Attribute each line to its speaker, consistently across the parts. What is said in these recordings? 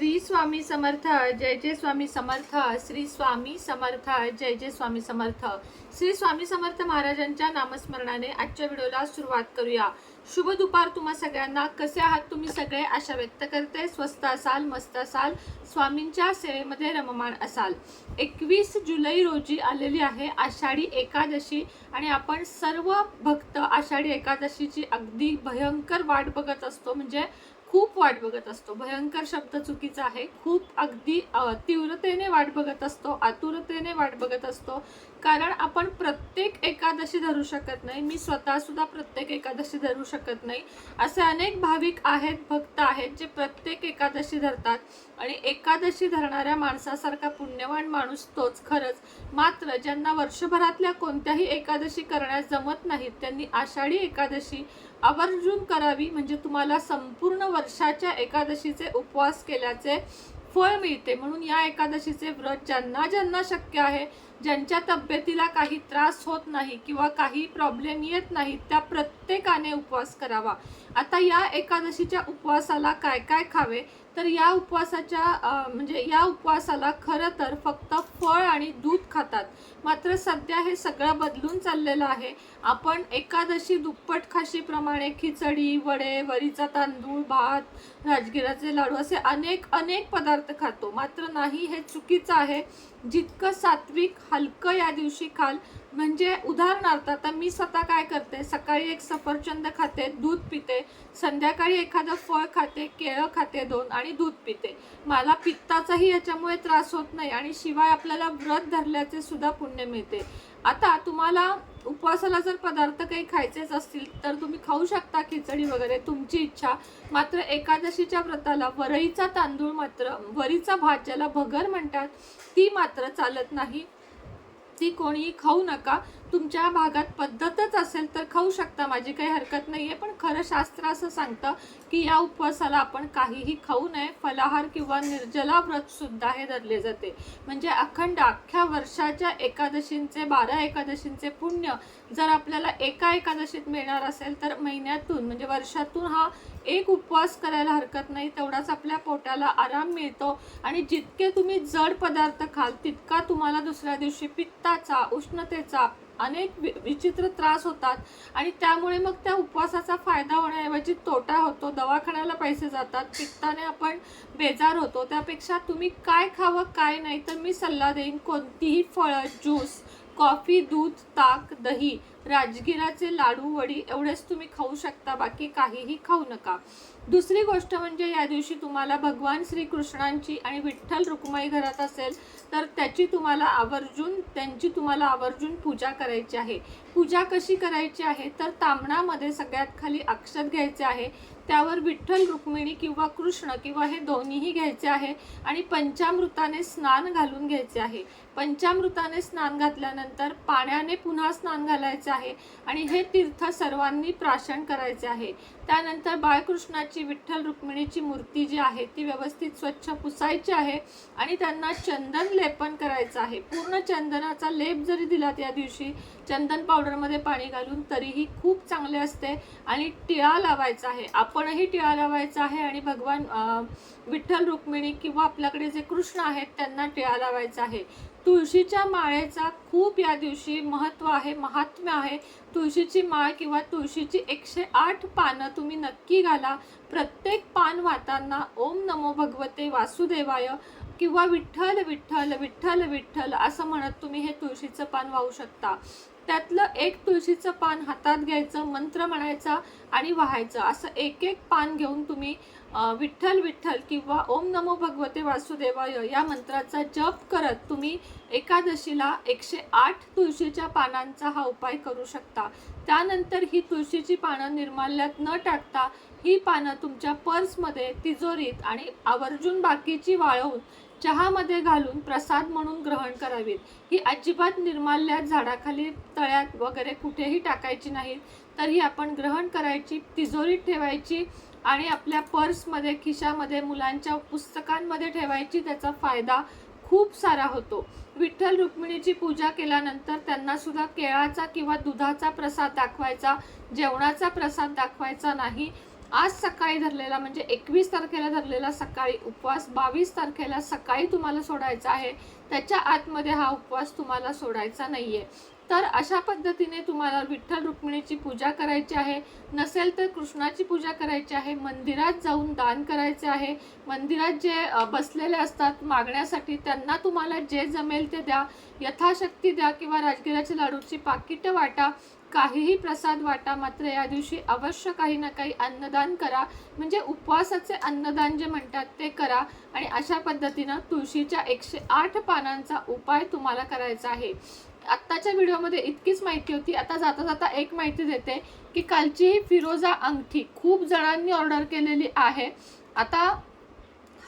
Speaker 1: श्री स्वामी समर्थ जय जय स्वामी समर्थ श्री स्वामी समर्थ जय जय स्वामी समर्थ. श्री स्वामी समर्थ महाराजांच्या नामस्मरणाने आजच्या व्हिडिओला सुरुवात करूया. शुभ दुपार तुम्हा सगळ्यांना. कसे आहात तुम्ही सगळे? आशा व्यक्त करते. स्वस्त असाल मस्त असाल स्वामींच्या सेवेमध्ये रममाण असाल. एकवीस जुलै रोजी आलेली आहे आषाढी एकादशी आणि आपण सर्व भक्त आषाढी एकादशीची अगदी भयंकर वाट बघत असतो. म्हणजे खूप वाट बघत असतो. भयंकर शब्द चुकीचा आहे. खूप अगदी तीव्रतेने वाट बघत असतो आतुरतेने वाट बघत असतो. कारण आपण प्रत्येक एकादशी धरू शकत नाही. मी स्वतः सुद्धा प्रत्येक एकादशी धरू शकत नाही. असे अनेक भाविक आहेत भक्त आहेत जे प्रत्येक एकादशी धरतात. आणि एकादशी धरणाऱ्या माणसासारखा पुण्यवान माणूस तोच खरंच. मात्र ज्यांना वर्षभरातल्या कोणत्याही एकादशी करण्यास जमत नाहीत त्यांनी आषाढी एकादशी आवर्जून करावी म्हणजे तुम्हाला संपूर्ण वर्षाच्या एकादशीचे उपवास केल्याचे फळ मिळते. म्हणून या एकादशीचे व्रत ज्यांना ज्यांना शक्य आहे ज्यांच्या तब्येतीला काही त्रास होत नाही किंवा काही प्रॉब्लेम येत नाही त्या प्रत्येकाने उपवास करावा. आता या एकादशीच्या उपवासाला काय काय खावे? तर या उपवासाच्या म्हणजे या उपवासाला खरं तर फक्त फळ आणि दूध खातात. मात्र सध्या हे सगळं बदलून चाललेलं आहे. आपण एकादशी दुप्पट खाशीप्रमाणे खिचडी वडे वरीचा तांदूळ भात राजगिराचे लाडू असे अनेक अनेक पदार्थ खातो. मात्र नाही हे चुकीचं आहे. जितकं सात्विक हलकं या दिवशी खाल. म्हणजे उदाहरणार्थ आता मी स्वतः काय करते सकाळी एक सफरचंद खाते दूध पिते संध्याकाळी एखादं फळ खाते केळं खाते दोन आणि दूध पिते. मला पित्ताचाही याच्यामुळे त्रास होत नाही आणि शिवाय आपल्याला व्रत धरल्याचे सुद्धा पुण्य मिळते. आता तुम्हाला उपवासाला जर पदार्थ काही खायचेच असतील तर तुम्ही खाऊ शकता खिचडी वगैरे तुमची इच्छा. मात्र एकादशीच्या व्रताला वरईचा तांदूळ मात्र वरीचा भात ज्याला भगर म्हणतात ती मात्र चालत नाही. ती कोणीही खाऊ नका. तुमच्या भागात पद्धतच असेल तर खाऊ शकता माझी काही हरकत नाही आहे पण खरं शास्त्र असं सांगतं की या उपवासाला आपण काहीही खाऊ नये. फलाहार किंवा निर्जला व्रतसुद्धा हे धरले जाते. म्हणजे अखंड अख्ख्या वर्षाच्या एकादशींचे बारा एकादशींचे पुण्य जर आपल्याला एका एकादशीत मिळणार असेल तर महिन्यातून म्हणजे वर्षातून हा एक उपवास करायला हरकत नाही. तेवढाच आपल्या पोटाला आराम मिळतो. आणि जितके तुम्ही जड पदार्थ खाल तितका तुम्हाला दुसऱ्या दिवशी पित्ताचा उष्णतेचा अनेक वि- विचित्र त्रास होतात. आणि त्यामुळे मग त्या उपवासाचा फायदा होण्याऐवजी तोटा होतो दवाखान्याला पैसे जातात पित्ताने आपण बेजार होतो. त्यापेक्षा तुम्ही काय खावं काय नाही तर मी सल्ला देईन कोणतीही फळं ज्यूस कॉफी दूध ताक दही राजगिराचे लाडू वडी एवढेच तुम्ही खाऊ शकता बाकी काहीही खाऊ नका. दुसरी गोष्ट म्हणजे या दिवशी तुम्हाला भगवान श्रीकृष्णांची आणि विठ्ठल रुक्माई घरात असेल तर त्याची तुम्हाला आवर्जून त्यांची तुम्हाला आवर्जून पूजा करायची आहे. पूजा कशी करायची आहे? तर तांबणामध्ये सगळ्यात खाली अक्षत घ्यायचे आहे त्यावर विठ्ठल रुक्मिणी किंवा कृष्ण किंवा हे दोन्हीही घ्यायचे आहे आणि पंचामृताने स्नान घालून घ्यायचे आहे. पंचामृताने स्नान घातल्यानंतर पाण्याने पुन्हा स्नान घालायचे आहे आणि हे तीर्थ सर्वांनी प्राशन करायचे आहे. त्यानंतर बाळकृष्णाची विठ्ठल रुक्मिणीची मूर्ती जी आहे ती व्यवस्थित स्वच्छ पुसायची आहे आणि त्यांना चंदन लेपन करायचं आहे. पूर्ण चंदनाचा लेप जरी दिला त्या दिवशी चंदन पावडरमध्ये पाणी घालून तरीही खूप चांगले असते आणि टिळा लावायचा आहे. आपणही टिळा लावायचा आहे आणि भगवान विठ्ठल रुक्मिणी किंवा आपल्याकडे जे कृष्ण आहेत त्यांना टिळा लावायचा आहे. तुळशीच्या माळेचा खूप या दिवशी महत्त्व आहे महात्म्य आहे. तुळशीची माळ किंवा तुळशीची एकशे आठ पानं तुम्ही नक्की घाला. प्रत्येक पान वाहताना ओम नमो भगवते वासुदेवाय किंवा विठ्ठल विठ्ठल विठ्ठल विठ्ठल असं म्हणत तुम्ही हे तुळशीचं पान वाहू शकता. त्यातलं एक तुळशीचं पान हातात घ्यायचं मंत्र म्हणायचा आणि व्हायचं. असं एक एक पान घेऊन तुम्ही विठ्ठल विठ्ठल किंवा ओम नमो भगवते वासुदेवाय या मंत्राचा जप करत तुम्ही एकादशीला एकशे आठ तुळशीच्या पानांचा हा उपाय करू शकता. त्यानंतर ही तुळशीची पानं निर्माल्यात न टाकता ही पानं तुमच्या पर्समध्ये तिजोरीत आणि आवर्जून बाकीची वाळवून चहामध्ये घालून प्रसाद म्हणून ग्रहण करावीत. ही अजिबात निर्माल्यात झाडाखाली तळ्यात वगैरे कुठेही टाकायची नाहीत तर ही आपण ग्रहण करायची तिजोरीत ठेवायची आणि आपल्या पर्समध्ये खिशामध्ये मुलांच्या पुस्तकांमध्ये ठेवायची त्याचा फायदा खूप सारा होतो. विठ्ठल रुक्मिणीची पूजा केल्यानंतर त्यांना सुद्धा केळाचा किंवा दुधाचा प्रसाद दाखवायचा जेवणाचा प्रसाद दाखवायचा नाही आज सकाळी धरलेला म्हणजे एकवीस तारखेला धरलेला सकाळी उपवास बावीस तारखेला सकाळी तुम्हाला सोडायचा आहे. त्याच्या आतमध्ये हा उपवास तुम्हाला सोडायचा नाही आहे तर अशा पद्धतीने तुम्हाला विठ्ठल रुक्मिणीची पूजा करायची आहे. नसेल तर कृष्णाची पूजा करायची आहे. मंदिरात जाऊन दान करायचे आहे. मंदिरात जे बसलेले असतात मागण्यासाठी त्यांना तुम्हाला जे जमेल ते द्या. यथाशक्ती द्या किंवा राजगिराच्या लाडूची पाकिटं वाटा. काहीही प्रसाद वाटा मात्र या दिवशी अवश्य काही ना काही अन्नदान करा. म्हणजे उपवासाचे अन्नदान जे म्हणतात ते करा. आणि अशा पद्धतीनं तुळशीच्या एकशे आठ पानांचा उपाय तुम्हाला करायचा आहे. आत्ताच्या व्हिडिओमध्ये इतकीच माहिती होती. आता जाता जाता एक माहिती देते की कालची ही फिरोजा अंगठी खूप जणांनी ऑर्डर केलेली आहे. आता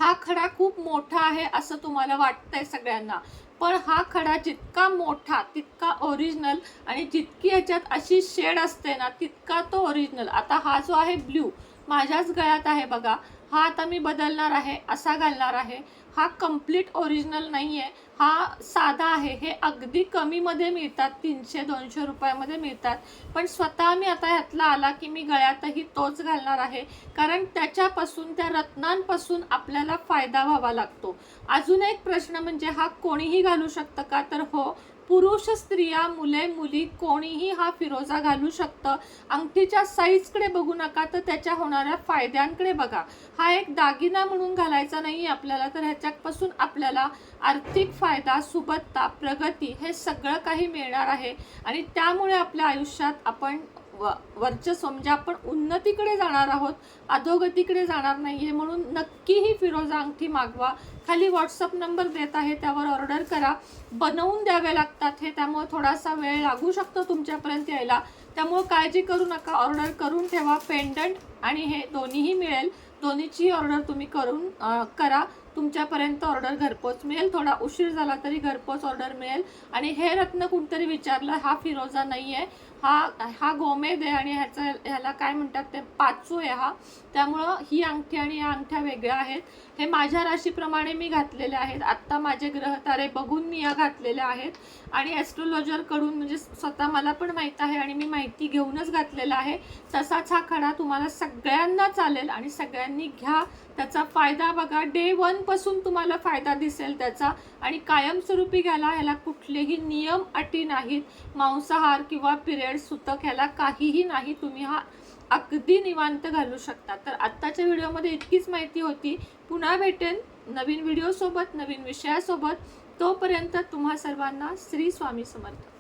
Speaker 1: हा खडा खूप मोठा आहे असं तुम्हाला वाटतंय सगळ्यांना. पण हा खडा जितका मोठा तितका ओरिजिनल आणि जितकी याच्यात अशी शेड असते ना तितका तो ओरिजिनल आता हा जो आहे ब्ल्यू माझ्याच गळ्यात आहे बघा. हा आता मी बदलणार आहे असा घालणार आहे. हा कंप्लीट ओरिजिनल नाही आहे हा साधा आहे. हे अगदी कमीमध्ये मिळतात. तीनशे दोनशे रुपयामध्ये मिळतात. पण स्वतः मी आता ह्यातला आला की मी गळ्यातही तोच घालणार आहे. कारण त्याच्यापासून त्या रत्नांपासून आपल्याला फायदा व्हावा लागतो. अजून एक प्रश्न म्हणजे हा कोणीही घालू शकतं का? तर हो पुरुष स्त्रिया मुले मुली कोणीही हा फिरोजा घालू शकतं. अंगठीच्या साईजकडे बघू नका तर त्याच्या होणाऱ्या फायद्यांकडे बघा. हा एक दागिना म्हणून घालायचा नाही आपल्याला तर ह्याच्यापासून आपल्याला आर्थिक फायदा सुबत्ता प्रगती हे सगळं काही मिळणार आहे. आणि त्यामुळे आपल्या आयुष्यात आपण व वर्चस्व म्हणजे आपण उन्नतीकडे जाणार आहोत अधोगतीकडे जाणार नाही आहे म्हणून नक्कीही फिरोजा अंगठी मागवा. खाली व्हॉट्सअप नंबर देत आहे त्यावर ऑर्डर करा. बनवून द्यावे लागतात हे त्यामुळे थोडासा वेळ लागू शकतो तुमच्यापर्यंत यायला. त्यामुळे काळजी करू नका ऑर्डर करून ठेवा पेंडंट आणि हे दोन्हीही मिळेल. दोन्हीची ऑर्डर तुम्ही करून करा. तुमच्यापर्यंत ऑर्डर घरपोच मिळेल. थोडा उशीर झाला तरी घरपोच ऑर्डर मिळेल. आणि हे रत्न कोणतरी विचारलं हा फिरोजा नाही आहे हा हा गोमेद आहे आणि ह्याचा ह्याला काय म्हणतात ते पाचू आहे हा. त्यामुळं ही अंगठी आणि या अंगठ्या वेगळ्या आहेत. हे माझ्या राशीप्रमाणे मी घातलेले आहेत. आत्ता माझे ग्रहतारे बघून मी या घातलेल्या आहेत. आणि ॲस्ट्रोलॉजरकडून म्हणजे स्वतः मला पण माहीत आहे आणि मी माहिती घेऊनच घातलेला आहे. तसाच हा खडा तुम्हाला सगळ्यांना चालेल आणि सगळ्यांनी घ्या. त्याचा फायदा बघा. डे वनपासून तुम्हाला फायदा दिसेल त्याचा. आणि कायमस्वरूपी घ्यायला ह्याला कुठलेही नियम अटी नाहीत. मांसाहार किंवा पिरियड सुतक ह्याला काहीही नाही तुम्ही हा अगदी निवांत घालू शकता. तर आत्ताच्या व्हिडिओमध्ये इतकीच माहिती होती. पुन्हा भेटेन नवीन व्हिडिओसोबत नवीन विषयासोबत. तोपर्यंत तुम्हा सर्वांना श्री स्वामी समर्थ.